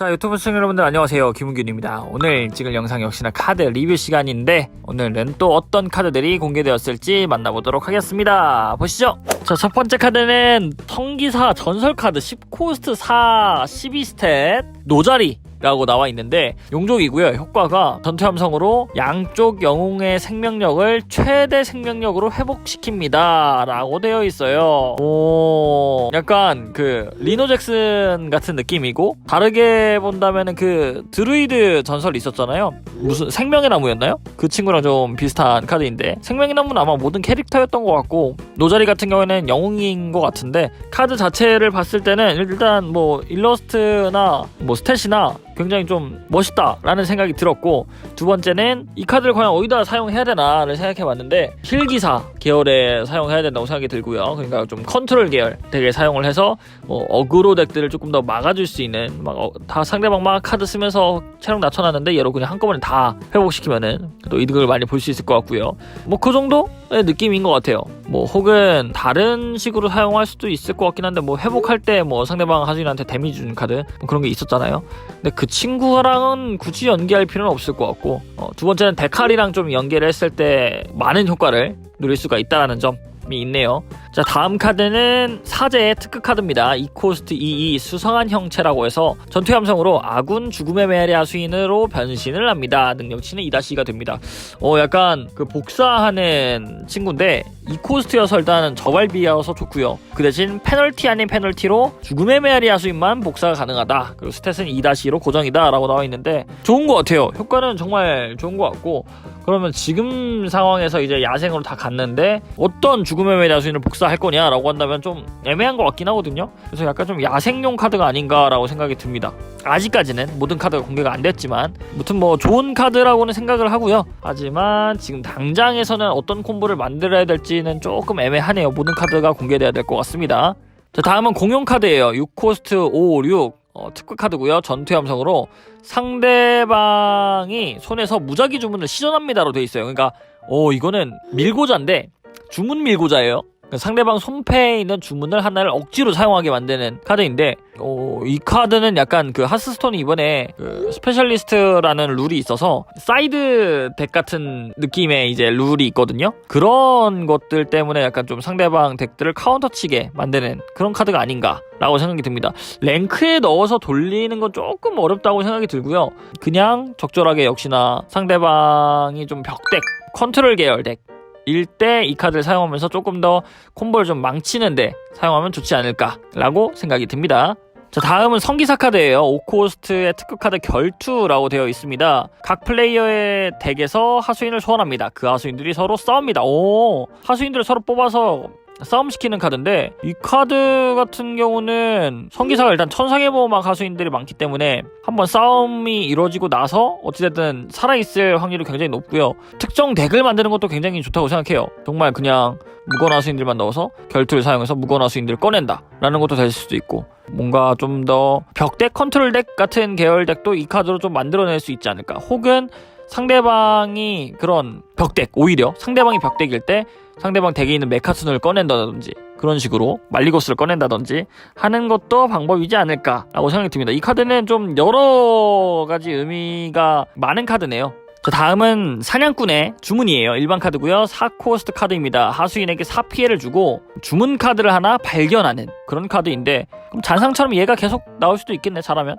자 유튜브 시청자 여러분들 안녕하세요. 김은균입니다. 오늘 찍을 영상 역시나 카드 리뷰 시간인데 오늘은 또 어떤 카드들이 공개되었을지 만나보도록 하겠습니다. 보시죠. 자 첫 번째 카드는 성기사 전설 카드 10코스트 4 12스탯 노자리 라고 나와 있는데 용족이고요. 효과가 전투 함성으로 양쪽 영웅의 생명력을 최대 생명력으로 회복시킵니다. 라고 되어 있어요. 오 약간 그 리노 잭슨 같은 느낌이고 다르게 본다면은 그 드루이드 전설 있었잖아요. 무슨 생명의 나무였나요? 그 친구랑 좀 비슷한 카드인데 생명의 나무는 아마 모든 캐릭터였던 것 같고 노자리 같은 경우에는 영웅인 것 같은데 카드 자체를 봤을 때는 일단 뭐 일러스트나 뭐 스탯이나 굉장히 좀 멋있다라는 생각이 들었고 두 번째는 이 카드를 과연 어디다 사용해야 되나를 생각해 봤는데 힐기사 계열에 사용해야 된다고 생각이 들고요. 그러니까 좀 컨트롤 계열 덱에 사용을 해서 뭐 어그로 덱들을 조금 더 막아줄 수 있는 막 다 상대방 막 카드 쓰면서 체력 낮춰놨는데 얘로 그냥 한꺼번에 다 회복시키면은 또 이득을 많이 볼 수 있을 것 같고요. 뭐 그 정도의 느낌인 것 같아요 뭐 혹은 다른 식으로 사용할 수도 있을 것 같긴 한데 뭐 회복할 때 뭐 상대방 하수인한테 데미지 주는 카드 뭐 그런 게 있었잖아요 근데 그 친구랑은 굳이 연계할 필요는 없을 것 같고 어, 두 번째는 데칼이랑 좀 연계를 했을 때 많은 효과를 누릴 수가 있다는 점이 있네요. 자 다음 카드는 사제의 특급 카드입니다. 이코스트 22 수성한 형체라고 해서 전투 함성으로 아군 죽음의 메리아 수인으로 변신을 합니다. 능력치는 2-2가 됩니다. 어 약간 그 복사하는 친구인데 이코스트여서 일단 저발비여서 좋고요. 그 대신 페널티 아닌 페널티로 죽음의 메리아 수인만 복사가 가능하다. 그리고 스탯은 2-2로 고정이다 라고 나와 있는데 좋은 것 같아요. 효과는 정말 좋은 것 같고 그러면 지금 상황에서 이제 야생으로 다 갔는데 어떤 죽음의 메리아 수인을 복사 할 거냐라고 한다면 좀 애매한 것 같긴 하거든요. 그래서 약간 좀 야생용 카드가 아닌가라고 생각이 듭니다. 아직까지는 모든 카드가 공개가 안 됐지만 무튼 뭐 좋은 카드라고는 생각을 하고요. 하지만 지금 당장에서는 어떤 콤보를 만들어야 될지는 조금 애매하네요. 모든 카드가 공개돼야 될 것 같습니다. 자 다음은 공용 카드예요. 6코스트 556 어, 특급 카드고요. 전투 함성으로 상대방이 손에서 무작위 주문을 시전합니다로 돼 있어요. 그러니까 오 이거는 밀고자인데 주문 밀고자예요. 그러니까 상대방 손패에 있는 주문을 하나를 억지로 사용하게 만드는 카드인데 어, 이 카드는 약간 그 하스스톤이 이번에 그 스페셜리스트라는 룰이 있어서 사이드 덱 같은 느낌의 이제 룰이 있거든요. 그런 것들 때문에 약간 좀 상대방 덱들을 카운터 치게 만드는 그런 카드가 아닌가 라고 생각이 듭니다. 랭크에 넣어서 돌리는 건 조금 어렵다고 생각이 들고요. 그냥 적절하게 역시나 상대방이 좀 벽덱 컨트롤 계열 덱 일때 이 카드를 사용하면서 조금 더 콤보를 좀 망치는데 사용하면 좋지 않을까라고 생각이 듭니다. 자 다음은 성기사 카드예요. 오코스트의 특급 카드 결투라고 되어 있습니다. 각 플레이어의 덱에서 하수인을 소환합니다. 그 하수인들이 서로 싸웁니다. 오 하수인들을 서로 뽑아서 싸움시키는 카드인데 이 카드 같은 경우는 성기사가 일단 천상의 보호막 하수인들이 많기 때문에 한번 싸움이 이루어지고 나서 어찌됐든 살아있을 확률이 굉장히 높고요. 특정 덱을 만드는 것도 굉장히 좋다고 생각해요. 정말 그냥 무건 하수인들만 넣어서 결투를 사용해서 무건 하수인들을 꺼낸다 라는 것도 될 수도 있고 뭔가 좀 더 벽덱 컨트롤 덱 같은 계열 덱도 이 카드로 좀 만들어낼 수 있지 않을까. 혹은 상대방이 그런 벽덱 오히려 상대방이 벽덱일 때 상대방 덱에 있는 메카순을 꺼낸다든지 그런 식으로 말리고스를 꺼낸다든지 하는 것도 방법이지 않을까라고 생각이 듭니다. 이 카드는 좀 여러 가지 의미가 많은 카드네요. 자 다음은 사냥꾼의 주문이에요. 일반 카드고요. 4코스트 카드입니다. 하수인에게 4피해를 주고 주문 카드를 하나 발견하는 그런 카드인데 그럼 잔상처럼 얘가 계속 나올 수도 있겠네 잘하면.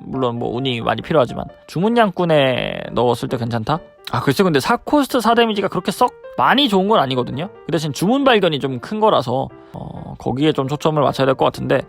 물론 뭐 운이 많이 필요하지만. 주문양꾼에 넣었을 때 괜찮다? 아 글쎄 근데 4코스트 4데미지가 그렇게 썩 많이 좋은 건 아니거든요? 그 대신 주문 발견이 좀 큰 거라서 어, 거기에 좀 초점을 맞춰야 될 것 같은데.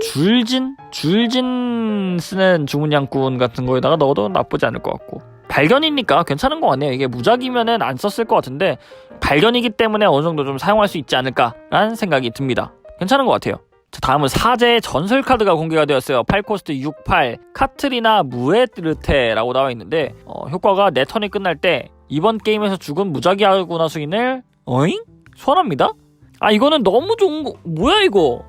줄진? 줄진 쓰는 주문양꾼 같은 거에다가 넣어도 나쁘지 않을 것 같고. 발견이니까 괜찮은 것 같네요. 이게 무작이면은 안 썼을 것 같은데 발견이기 때문에 어느 정도 좀 사용할 수 있지 않을까라는 생각이 듭니다. 괜찮은 것 같아요. 자, 다음은 사제의 전설 카드가 공개가 되었어요. 8코스트 68 카트리나 무에르테라고 나와 있는데 어, 효과가 내 턴이 끝날 때 이번 게임에서 죽은 무작위 아구나 수인을 어잉? 소환합니다? 아 이거는 너무 좋은 거 뭐야 이거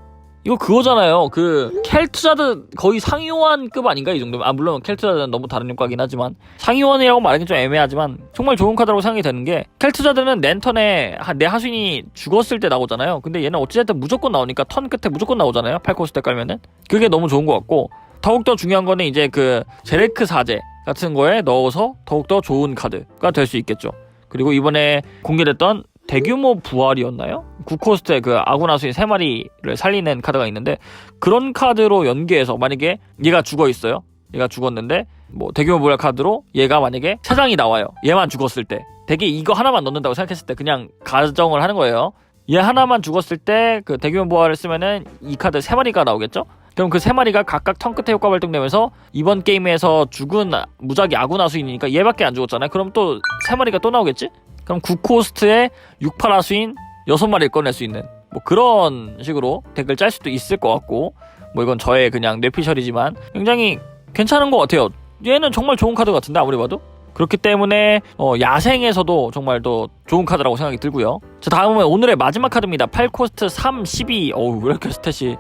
이거 그거잖아요. 그 켈트자드 거의 상위호환급 아닌가 이 정도면 아 물론 켈트자드는 너무 다른 효과긴 하지만 상위호환이라고 말하기 좀 애매하지만 정말 좋은 카드라고 생각이 되는 게 켈트자드는 랜턴에 내 하수인이 죽었을 때 나오잖아요. 근데 얘는 어찌됐든 무조건 나오니까 턴 끝에 무조건 나오잖아요. 8코스 때 깔면은 그게 너무 좋은 것 같고 더욱더 중요한 거는 이제 그 제레크 사제 같은 거에 넣어서 더욱더 좋은 카드가 될 수 있겠죠. 그리고 이번에 공개됐던 대규모 부활이었나요? 9코스트의 그 아구나수인 3마리를 살리는 카드가 있는데 그런 카드로 연계해서 만약에 얘가 죽어 있어요. 얘가 죽었는데 뭐 대규모 부활 카드로 얘가 만약에 3장이 나와요. 얘만 죽었을 때 되게 이거 하나만 넣는다고 생각했을 때 그냥 가정을 하는 거예요. 얘 하나만 죽었을 때 그 대규모 부활을 쓰면은 이 카드 3마리가 나오겠죠? 그럼 그 세 마리가 각각 턴 끝에 효과 발동되면서 이번 게임에서 죽은 무작위 아구나수인이니까 얘밖에 안 죽었잖아요. 그럼 또 세 마리가 또 나오겠지? 그럼 9코스트에 6파라수인 6마리를 꺼낼 수 있는 뭐 그런 식으로 덱을 짤 수도 있을 것 같고 뭐 이건 저의 그냥 뇌피셜이지만 굉장히 괜찮은 것 같아요. 얘는 정말 좋은 카드 같은데 아무리 봐도 그렇기 때문에 어, 야생에서도 정말 더 좋은 카드라고 생각이 들고요. 자 다음은 오늘의 마지막 카드입니다. 8코스트 3, 12 어우 왜 이렇게 스탯이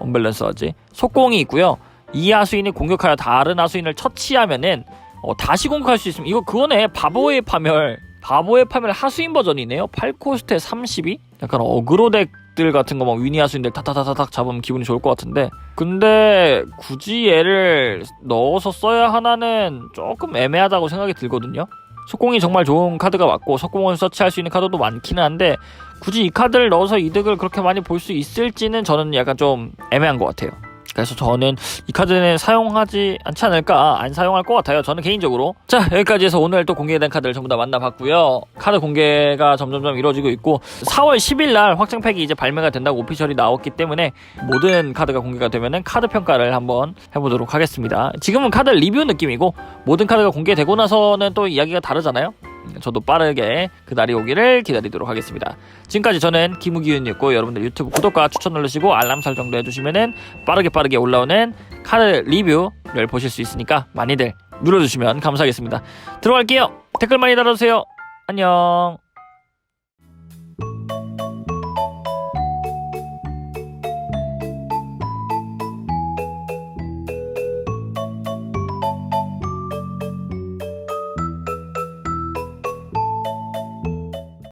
언밸런스하지? 속공이 있고요. 이 하수인이 공격하여 다른 하수인을 처치하면은 어, 다시 공격할 수 있으면 이거 그거네 바보의 파멸 바보의 파멸 하수인 버전이네요. 8코스트에 32 약간 어그로 덱들 같은 거 막 위니 하수인들 타타타타닥 잡으면 기분이 좋을 것 같은데. 근데 굳이 얘를 넣어서 써야 하나는 조금 애매하다고 생각이 들거든요. 속공이 정말 좋은 카드가 맞고 속공을 서치할 수 있는 카드도 많기는 한데 굳이 이 카드를 넣어서 이득을 그렇게 많이 볼 수 있을지는 저는 약간 좀 애매한 것 같아요. 그래서 저는 이 카드는 사용하지 않지 않을까 안 사용할 것 같아요 저는 개인적으로. 자 여기까지 해서 오늘 또 공개된 카드를 전부 다 만나봤고요. 카드 공개가 점점점 이루어지고 있고 4월 10일 날 확장팩이 이제 발매가 된다고 오피셜이 나왔기 때문에 모든 카드가 공개가 되면은 카드 평가를 한번 해보도록 하겠습니다. 지금은 카드 리뷰 느낌이고 모든 카드가 공개되고 나서는 또 이야기가 다르잖아요 저도 빠르게 그 날이 오기를 기다리도록 하겠습니다. 지금까지 저는 김우기윤이었고 여러분들 유튜브 구독과 추천 누르시고 알람 설정도 해주시면은 빠르게 빠르게 올라오는 카드 리뷰를 보실 수 있으니까 많이들 눌러주시면 감사하겠습니다. 들어갈게요. 댓글 많이 달아주세요. 안녕.